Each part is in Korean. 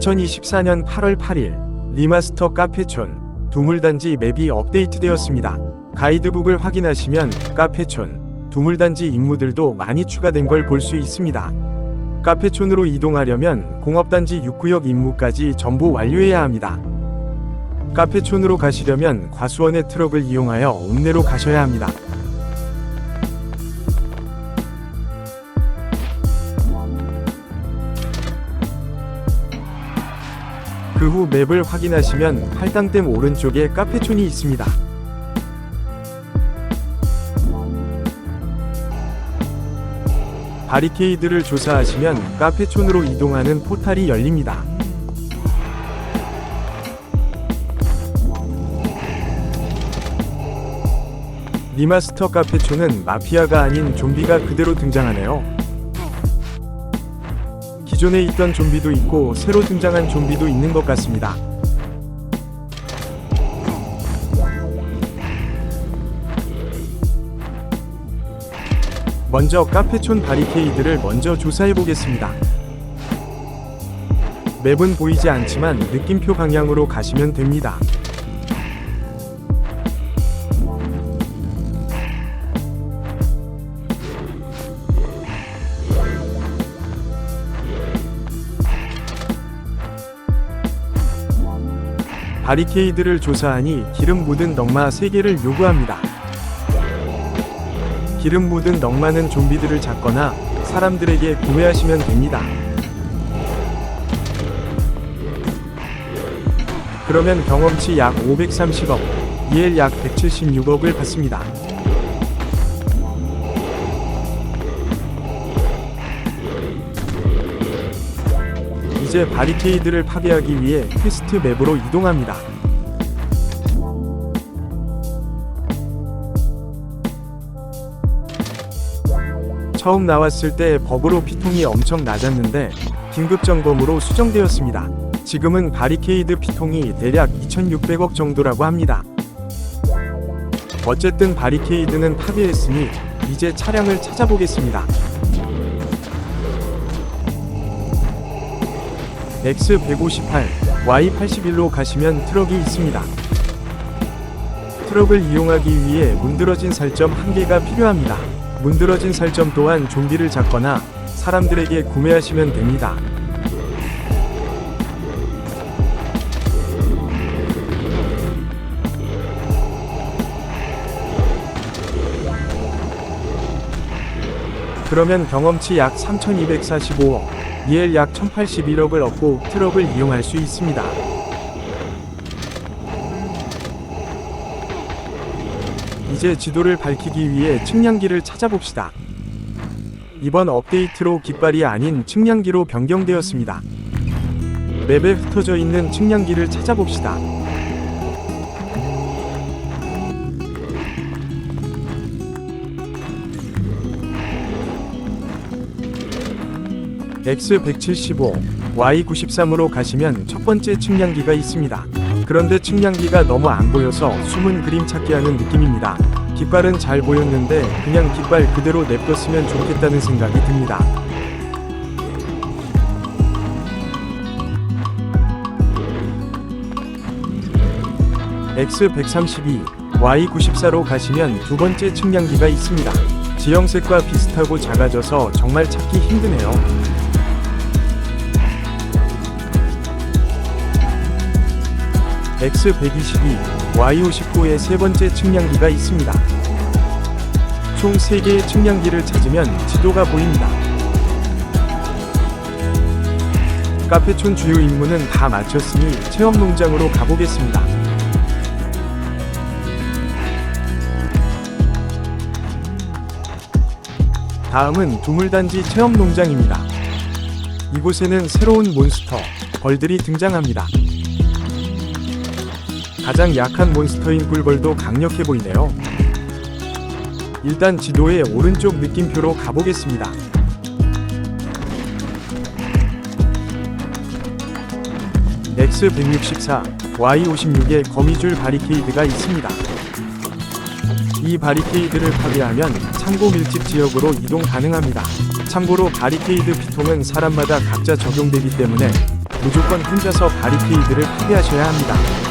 2024년 8월 8일 리마스터 카페촌 두물단지 맵이 업데이트되었습니다. 가이드북을 확인하시면 카페촌 두물단지 임무들도 많이 추가된 걸 볼 수 있습니다. 카페촌으로 이동하려면 공업단지 6구역 임무까지 전부 완료해야 합니다. 카페촌으로 가시려면 과수원의 트럭을 이용하여 읍내로 가셔야 합니다. 그 후 맵을 확인하시면 팔당댐 오른쪽에 카페촌이 있습니다. 바리케이드를 조사하시면 카페촌으로 이동하는 포탈이 열립니다. 리마스터 카페촌은 마피아가 아닌 좀비가 그대로 등장하네요. 기존에 있던 좀비도 있고 새로 등장한 좀비도 있는 것 같습니다. 먼저 카페촌 바리케이드를 먼저 조사해 보겠습니다. 맵은 보이지 않지만 느낌표 방향으로 가시면 됩니다. 바리케이드를 조사하니 기름 묻은 넝마 3개를 요구합니다. 기름 묻은 넝마는 좀비들을 잡거나 사람들에게 구매하시면 됩니다. 그러면 경험치 약 530억, EL 약 176억을 받습니다. 이제 바리케이드를 파괴하기 위해 퀘스트 맵으로 이동합니다. 처음 나왔을 때 버그로 피통이 엄청 낮았는데 긴급 점검으로 수정되었습니다. 지금은 바리케이드 피통이 대략 2,600억 정도라고 합니다. 어쨌든 바리케이드는 파괴했으니 이제 차량을 찾아보겠습니다. X158, Y81로 가시면 트럭이 있습니다. 트럭을 이용하기 위해 문드러진 살점 한 개가 필요합니다. 문드러진 살점 또한 좀비를 잡거나 사람들에게 구매하시면 됩니다. 그러면 경험치 약 3245억, EL 약 1081억을 얻고 트럭을 이용할 수 있습니다. 이제 지도를 밝히기 위해 측량기를 찾아봅시다. 이번 업데이트로 깃발이 아닌 측량기로 변경되었습니다. 맵에 흩어져 있는 측량기를 찾아봅시다. X175, Y93으로 가시면 첫 번째 측량기가 있습니다. 그런데 측량기가 너무 안 보여서 숨은 그림 찾기 하는 느낌입니다. 깃발은 잘 보였는데 그냥 깃발 그대로 냅뒀으면 좋겠다는 생각이 듭니다. X132, Y94로 가시면 두 번째 측량기가 있습니다. 지형색과 비슷하고 작아져서 정말 찾기 힘드네요. X122, Y59의 세 번째 측량기가 있습니다. 총 3개의 측량기를 찾으면 지도가 보입니다. 카페촌 주요 임무는 다 마쳤으니 체험 농장으로 가보겠습니다. 다음은 두물단지 체험 농장입니다. 이곳에는 새로운 몬스터, 벌들이 등장합니다. 가장 약한 몬스터인 꿀벌도 강력해 보이네요. 일단 지도의 오른쪽 느낌표로 가보겠습니다. X164, Y56의 거미줄 바리케이드가 있습니다. 이 바리케이드를 파괴하면 창고 밀집 지역으로 이동 가능합니다. 참고로 바리케이드 피통은 사람마다 각자 적용되기 때문에 무조건 혼자서 바리케이드를 파괴하셔야 합니다.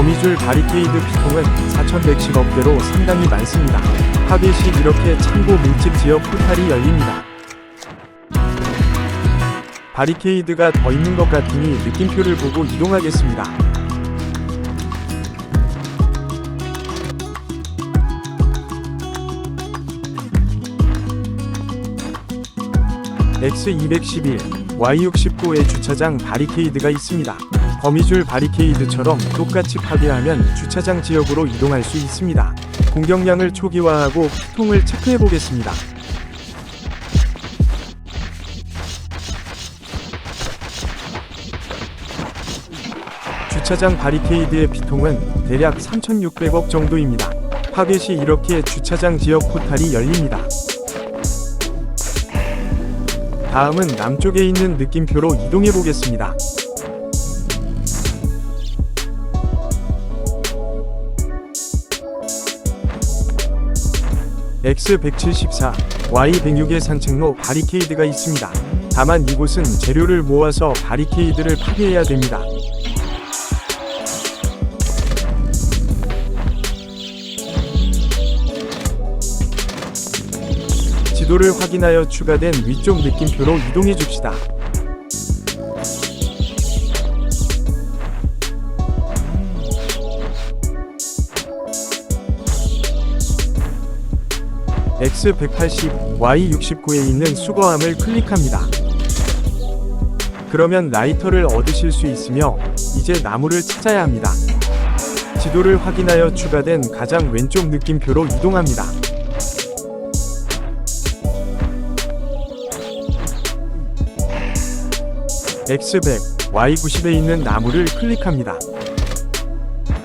거미줄 바리케이드 피통은 4,110억대로 상당히 많습니다. 파괴 시 이렇게 참고 밀집 지역 포탈이 열립니다. 바리케이드가 더 있는 것 같으니 느낌표를 보고 이동하겠습니다. X211, Y69의 주차장 바리케이드가 있습니다. 거미줄 바리케이드처럼 똑같이 파괴하면 주차장 지역으로 이동할 수 있습니다. 공격량을 초기화하고 피통을 체크해 보겠습니다. 주차장 바리케이드의 피통은 대략 3,600억 정도입니다. 파괴 시 이렇게 주차장 지역 포탈이 열립니다. 다음은 남쪽에 있는 느낌표로 이동해 보겠습니다. X174, Y106의 산책로 바리케이드가 있습니다. 다만 이곳은 재료를 모아서 바리케이드를 파괴해야 됩니다. 지도를 확인하여 추가된 위쪽 느낌표로 이동해 줍시다. X180, Y69에 있는 수거함을 클릭합니다. 그러면 라이터를 얻으실 수 있으며 이제 나무를 찾아야 합니다. 지도를 확인하여 추가된 가장 왼쪽 느낌표로 이동합니다. X100, Y90에 있는 나무를 클릭합니다.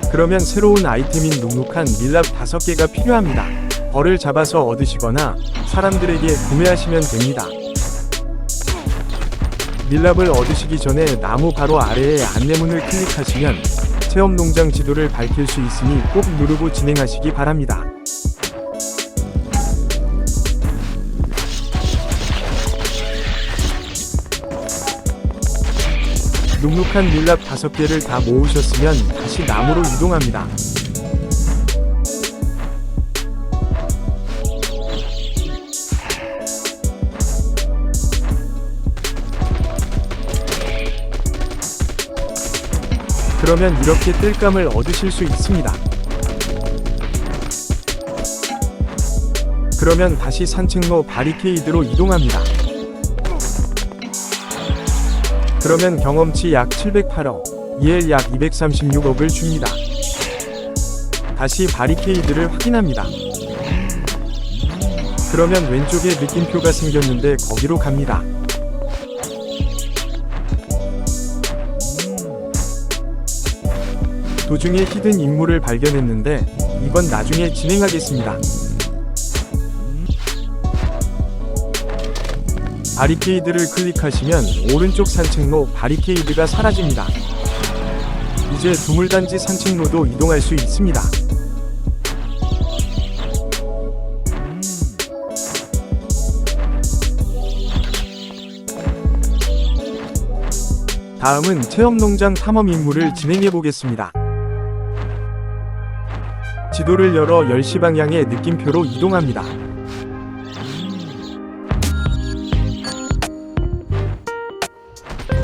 그러면 새로운 아이템인 눅눅한 밀랍 5개가 필요합니다. 벌을 잡아서 얻으시거나 사람들에게 구매하시면 됩니다. 밀랍을 얻으시기 전에 나무 바로 아래에 안내문을 클릭하시면 체험 농장 지도를 밝힐 수 있으니 꼭 누르고 진행하시기 바랍니다. 눅눅한 밀랍 5개를 다 모으셨으면 다시 나무로 이동합니다. 그러면 이렇게 뜰감을 얻으실 수 있습니다. 그러면 다시 산책로 바리케이드로 이동합니다. 그러면 경험치 약 708억, EL 약 236억을 줍니다. 다시 바리케이드를 확인합니다. 그러면 왼쪽에 느낌표가 생겼는데 거기로 갑니다. 도중에 히든 임무를 발견했는데 이건 나중에 진행하겠습니다. 바리케이드를 클릭하시면 오른쪽 산책로 바리케이드가 사라집니다. 이제 두물단지 산책로도 이동할 수 있습니다. 다음은 체험농장 탐험 임무를 진행해 보겠습니다. 지도를 열어 10시 방향의 느낌표로 이동합니다.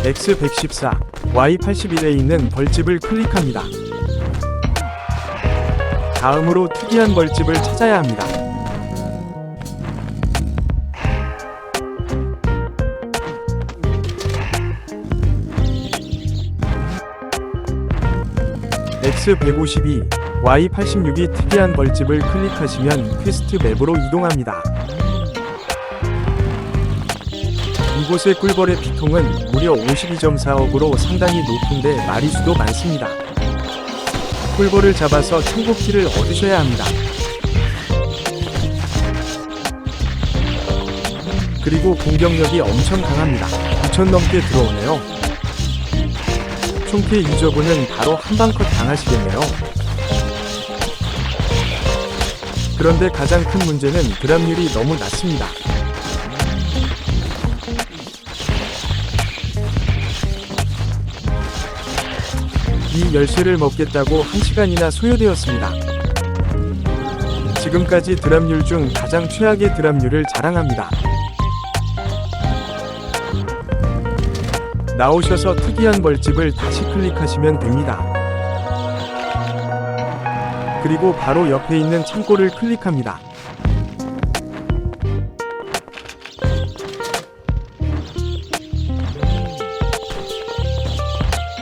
X114, Y81에 있는 벌집을 클릭합니다. 다음으로 특이한 벌집을 찾아야 합니다. X152, Y86이 특이한 벌집을 클릭하시면 퀘스트 맵으로 이동합니다. 이곳의 꿀벌의 피통은 무려 52.4억으로 상당히 높은데 마리수도 많습니다. 꿀벌을 잡아서 천국키를 얻으셔야 합니다. 그리고 공격력이 엄청 강합니다. 9천 넘게 들어오네요. 총캐 유저분은 바로 한방컷 당하시겠네요. 그런데 가장 큰 문제는 드랍률이 너무 낮습니다. 이 열쇠를 먹겠다고 1시간이나 소요되었습니다. 지금까지 드랍률 중 가장 최악의 드랍률을 자랑합니다. 나오셔서 특이한 벌집을 다시 클릭하시면 됩니다. 그리고 바로 옆에 있는 창고를 클릭합니다.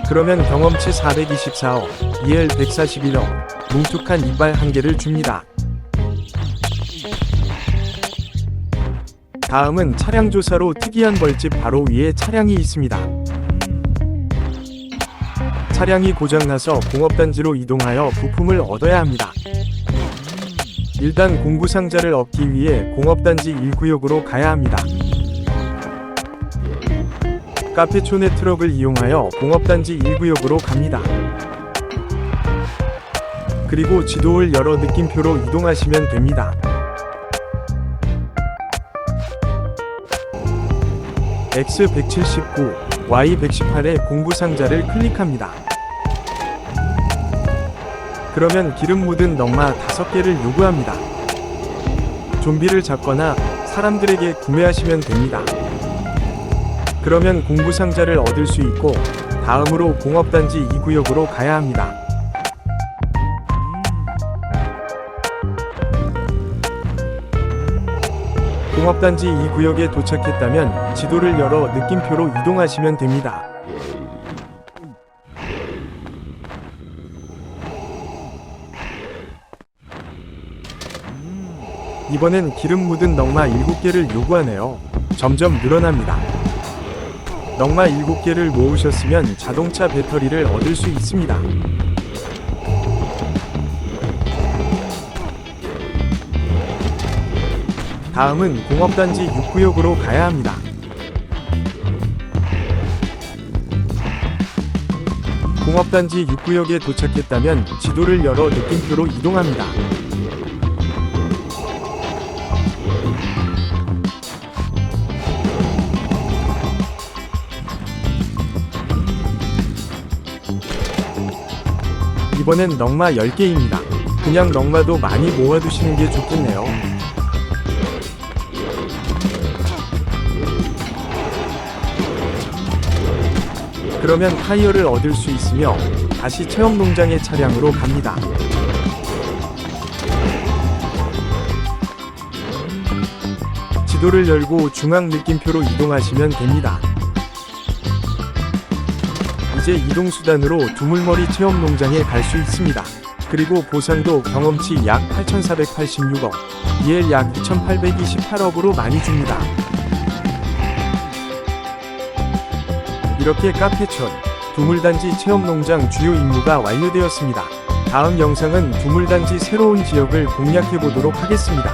그러면 경험치 424억, EL 141억, 뭉툭한 이빨 한 개를 줍니다. 다음은 차량 조사로 특이한 벌집 바로 위에 차량이 있습니다. 차량이 고장나서 공업단지로 이동하여 부품을 얻어야 합니다. 일단 공구 상자를 얻기 위해 공업단지 1구역으로 가야 합니다. 카페촌의 트럭을 이용하여 공업단지 1구역으로 갑니다. 그리고 지도를 열어 느낌표로 이동하시면 됩니다. X179, Y118의 공부 상자를 클릭합니다. 그러면 기름 묻은 넝마 5개를 요구합니다. 좀비를 잡거나 사람들에게 구매하시면 됩니다. 그러면 공부 상자를 얻을 수 있고 다음으로 공업단지 2구역으로 가야 합니다. 공업단지 2구역에 도착했다면 지도를 열어 느낌표로 이동하시면 됩니다. 이번엔 기름 묻은 넝마 7개를 요구하네요. 점점 늘어납니다. 넝마 7개를 모으셨으면 자동차 배터리를 얻을 수 있습니다. 다음은 공업단지 6구역으로 가야 합니다. 공업단지 6구역에 도착했다면 지도를 열어 느낌표로 이동합니다. 이번엔 넝마 10개입니다. 그냥 넝마도 많이 모아두시는 게 좋겠네요. 그러면 타이어를 얻을 수 있으며 다시 체험 농장의 차량으로 갑니다. 지도를 열고 중앙 느낌표로 이동하시면 됩니다. 이제 이동 수단으로 두물머리 체험 농장에 갈 수 있습니다. 그리고 보상도 경험치 약 8,486억, EL 약 2,828억으로 많이 줍니다. 이렇게 카페촌, 두물단지 체험농장 주요 임무가 완료되었습니다. 다음 영상은 두물단지 새로운 지역을 공략해 보도록 하겠습니다.